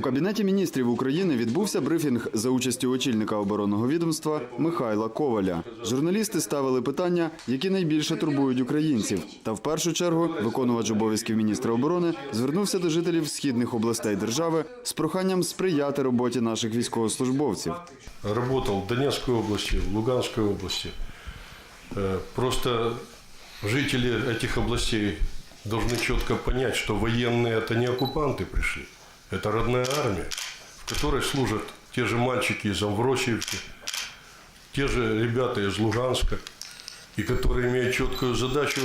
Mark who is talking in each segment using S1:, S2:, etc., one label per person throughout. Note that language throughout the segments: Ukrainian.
S1: кабінеті міністрів України відбувся брифінг за участю очільника оборонного відомства Михайла Коваля. Журналісти ставили питання, які найбільше турбують українців. Та в першу чергу виконувач обов'язків міністра оборони звернувся до жителів східних областей держави з проханням сприяти роботі наших військовослужбовців.
S2: работал в Донецкой области, в Луганской области. Э, Просто жители этих областей должны четко понять, что военные это не оккупанты пришли, Это родная армия, в которой служат те же мальчики из Амвросиевки, те же ребята из Луганска, и которые имеют четкую задачу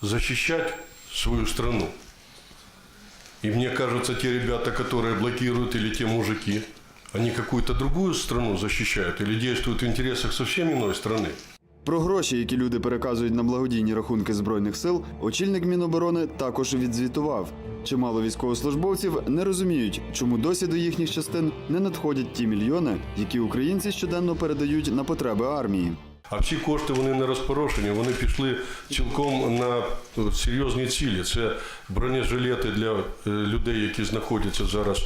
S2: защищать свою страну. И мне кажется, те ребята, которые блокируют, или те мужики, они какую-то другую страну защищают или действуют в интересах совсем иной страны.
S1: Про гроші, які люди переказують на благодійні рахунки збройних сил, очільник Міноборони також відзвітував. Чимало військовослужбовців не розуміють, чому досі до їхніх частин не надходять ті мільйони, які українці щоденно передають на потреби армії.
S2: А всі кошти вони не розпорошені, вони пішли цілком на серйозні цілі. Це бронежилети для е, людей, які знаходяться зараз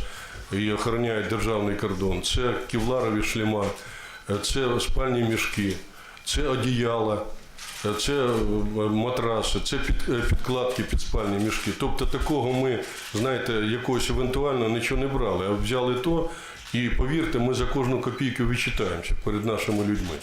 S2: і охороняють державний кордон. Це кевларові шлема, е, це спальні мішки, це одіяла, це е, матраси, це е, підкладки під спальні мішки. Тобто такого ми, знаєте, якогось евентуально нічого не брали, а взяли то. І повірте, ми за кожну копійку відчитаємося перед нашими людьми.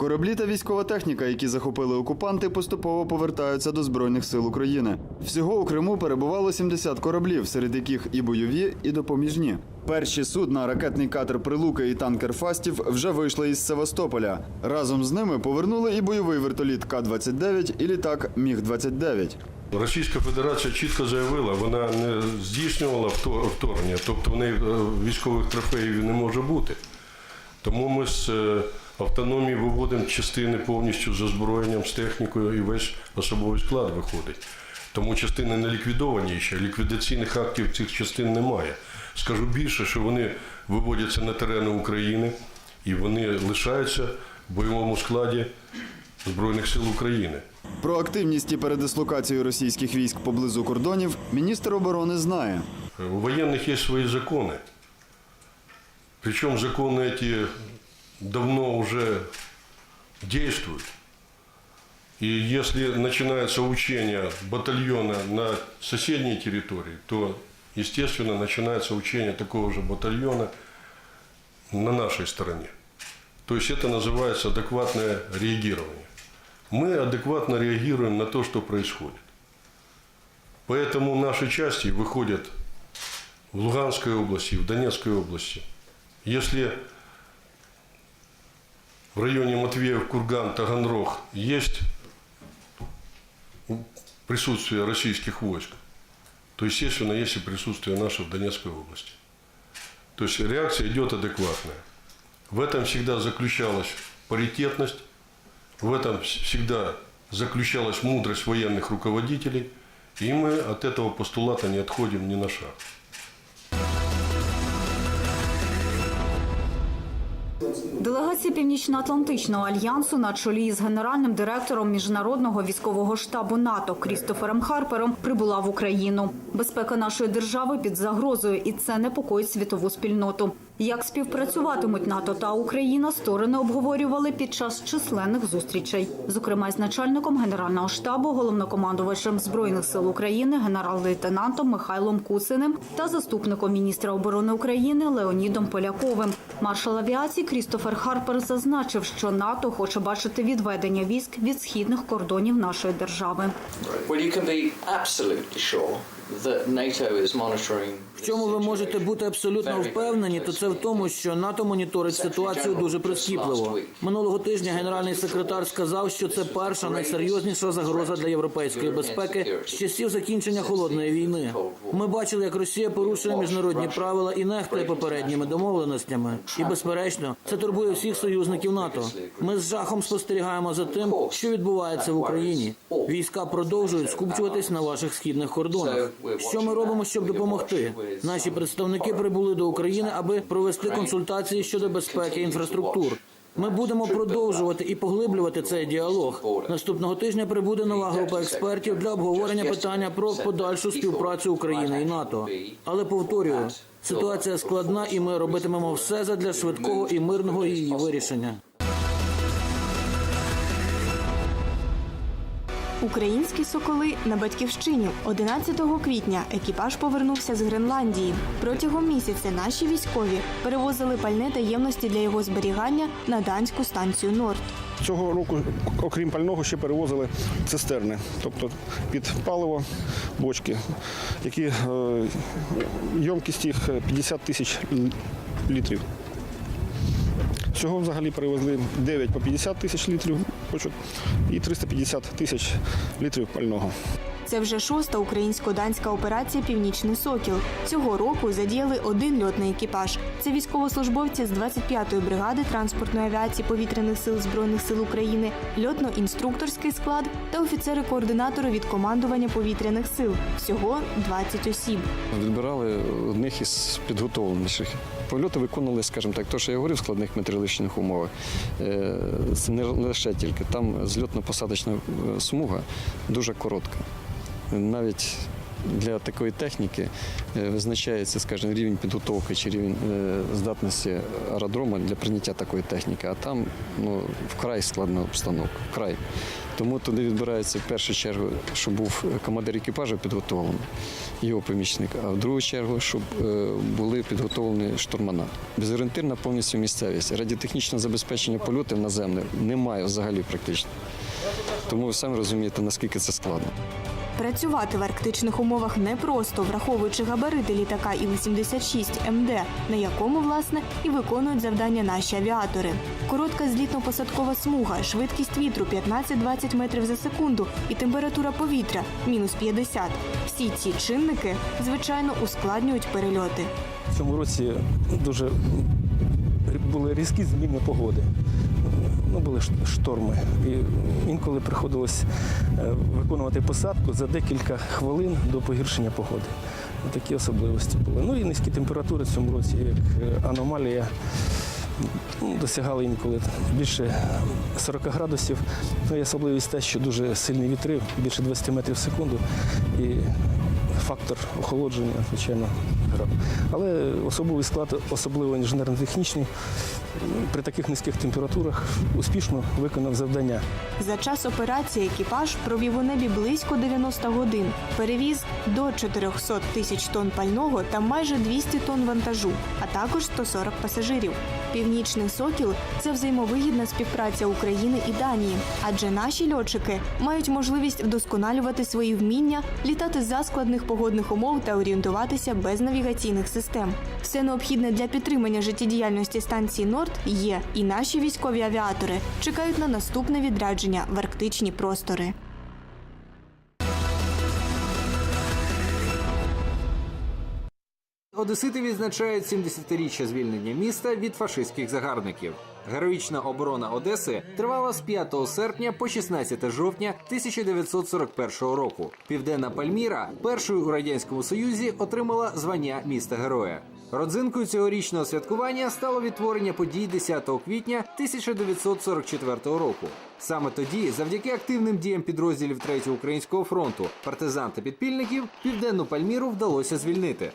S1: Кораблі та військова техніка, які захопили окупанти, поступово повертаються до збройних сил України. Всього у Криму перебувало 70 кораблів, серед яких і бойові, і допоміжні. Перші судна, ракетний катер Прилуки і танкер Фастів вже вийшли із Севастополя. Разом з ними повернули і бойовий вертоліт К-29 і літак Міг-29.
S2: Російська Федерація чітко заявила, вона не здійснювала вторгнення, тобто в неї е, військових трофеїв не може бути. Тому ми з е, автономії виводимо частини повністю з озброєнням, з технікою і весь особовий склад виходить. Тому частини не ліквідовані ще, ліквідаційних актів цих частин немає. Скажу більше, що вони виводяться на терени України і вони лишаються в бойовому складі Збройних сил України.
S1: Про активність і передислокацію російських військ поблизу кордонів міністр оборони знає.
S2: У военных есть свои законы. Причем законы эти Давно уже действуют. И если начинается учение батальона на соседней территории, то, естественно, начинается учение такого же батальона на нашей стороне. То есть это называется адекватное реагирование. Мы адекватно реагируем на то, что происходит. Поэтому наши части выходят в Луганской области, в Донецкой области. Если в районе Матвеев, Курган, Таганрог есть присутствие российских войск, то, естественно, есть и присутствие наше в Донецкой области. То есть реакция идет адекватная. В этом всегда заключалась паритетность, в этом вс- всегда заключалась мудрость военных руководителей, и мы от этого постулата не отходим ни на шаг.
S3: Делегація Північно-Атлантичного альянсу на чолі з генеральним директором міжнародного військового штабу НАТО Крістофером Харпером прибула в Україну. Безпека нашої держави під загрозою, і це непокоїть світову спільноту. Як співпрацюватимуть НАТО та Україна, сторони обговорювали під час численних зустрічей, зокрема з начальником генерального штабу, головнокомандувачем збройних сил України, генерал-лейтенантом Михайлом Куциним та заступником міністра оборони України Леонідом Поляковим. Маршал авіації Крістофер Харпер зазначив, що НАТО хоче бачити відведення військ від східних кордонів нашої держави.
S4: Well, you can be
S5: В чому ви можете бути абсолютно впевнені, то це в тому, що НАТО моніторить ситуацію дуже прискіпливо. Минулого тижня генеральний секретар сказав, що це перша найсерйозніша загроза для європейської безпеки з часів закінчення холодної війни. Ми бачили, як Росія порушує міжнародні правила і нехтує попередніми домовленостями. І безперечно, це турбує всіх союзників НАТО. Ми з жахом спостерігаємо за тим, що відбувається в Україні. Війська продовжують скупчуватись на ваших східних кордонах. Що ми робимо, щоб допомогти? Наші представники прибули до України, аби провести консультації щодо безпеки інфраструктур. Ми будемо продовжувати і поглиблювати цей діалог. Наступного тижня прибуде нова група експертів для обговорення питання про подальшу співпрацю України і НАТО. Але повторюю, ситуація складна, і ми робитимемо все задля швидкого і мирного її вирішення.
S1: Українські соколи на батьківщині 11 квітня екіпаж повернувся з Гренландії. Протягом місяця наші військові перевозили пальне та ємності для його зберігання на данську станцію Норд.
S6: Цього року, окрім пального, ще перевозили цистерни, тобто під паливо бочки, які е, ємкість їх 50 тисяч літрів. Всього взагалі перевезли 9 по 50 тисяч літрів бочок і 350 тисяч літрів пального.
S1: Це вже шоста українсько-данська операція Північний Сокіл. Цього року задіяли один льотний екіпаж. Це військовослужбовці з 25-ї бригади транспортної авіації повітряних сил збройних сил України, льотно-інструкторський склад та офіцери-координатори від командування повітряних сил. Всього 20 осіб.
S7: Відбирали одних із підготовленіших. Польоти виконували, скажімо так, то, що я говорив, в складних метеорологічних умовах. Це не лише тільки. Там зльотно-посадочна е, смуга дуже коротка. Навіть для такої техніки е, визначається, скажімо, рівень підготовки чи рівень е, здатності аеродрома для прийняття такої техніки. А там ну, вкрай складна обстановка. Вкрай. Тому туди відбирається в першу чергу, щоб був командир екіпажу підготовлений, його помічник, а в другу чергу, щоб е, були підготовлені штурмана. Безорієнтирна повністю місцевість. Радіотехнічне забезпечення польотів наземних немає взагалі практично. Тому ви самі розумієте, наскільки це складно.
S1: Працювати в арктичних умовах непросто, враховуючи габарити літака Іл-76 МД, на якому, власне, і виконують завдання наші авіатори. Коротка злітно-посадкова смуга, швидкість вітру 15-20 метрів за секунду і температура повітря мінус 50. Всі ці чинники, звичайно, ускладнюють перельоти.
S8: В цьому році дуже були різкі зміни погоди. Ну, були шторми. І інколи приходилось е, виконувати посадку за декілька хвилин до погіршення погоди. Такі особливості були. Ну і низькі температури в цьому році, як е, аномалія. ну, Досягали інколи більше 40 градусів. Ну і особливість те, що дуже сильні вітри, більше 20 метрів в секунду. І фактор охолодження, звичайно. Але особовий склад, особливо інженерно-технічний, при таких низьких температурах успішно виконав завдання.
S1: За час операції екіпаж провів у небі близько 90 годин, перевіз до 400 тисяч тонн пального та майже 200 тонн вантажу, а також 140 пасажирів. Північний сокіл це взаємовигідна співпраця України і Данії, адже наші льотчики мають можливість вдосконалювати свої вміння, літати за складних погодних умов та орієнтуватися без навігаційних систем. Все необхідне для підтримання життєдіяльності станції Норд є, і наші військові авіатори чекають на наступне відрядження в арктичні простори.
S9: Одесити відзначають 70-річчя звільнення міста від фашистських загарбників. Героїчна оборона Одеси тривала з 5 серпня по 16 жовтня 1941 року. Південна Пальміра, першою у радянському союзі, отримала звання міста героя. Родзинкою цьогорічного святкування стало відтворення подій 10 квітня 1944 року. Саме тоді, завдяки активним діям підрозділів 3-го українського фронту, партизан та підпільників, південну Пальміру вдалося звільнити.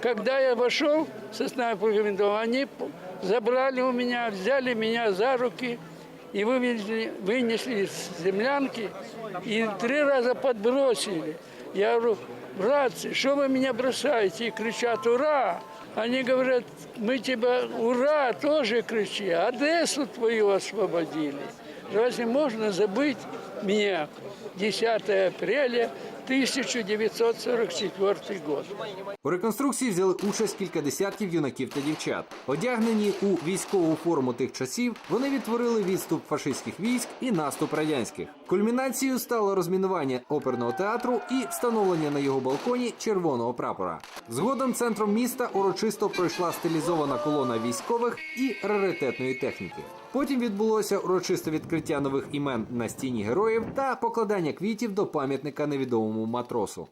S10: Когда я вошел со снайперами, они п- забрали у меня, взяли меня за руки и вывезли, вынесли из землянки и три раза подбросили. Я говорю, братцы, что вы меня бросаете? И кричат, ура! Они говорят, мы тебя, ура, тоже кричи, Одессу твою освободили. Разве можно забыть меня? 10 апреля 1944 год.
S9: У реконструкції взяли участь кілька десятків юнаків та дівчат. Одягнені у військову форму тих часів, вони відтворили відступ фашистських військ і наступ радянських. Кульмінацією стало розмінування оперного театру і встановлення на його балконі червоного прапора. Згодом центром міста урочисто пройшла стилізована колона військових і раритетної техніки. Потім відбулося урочисте відкриття нових імен на стіні героїв та покладання квітів до пам'ятника невідомому матросу.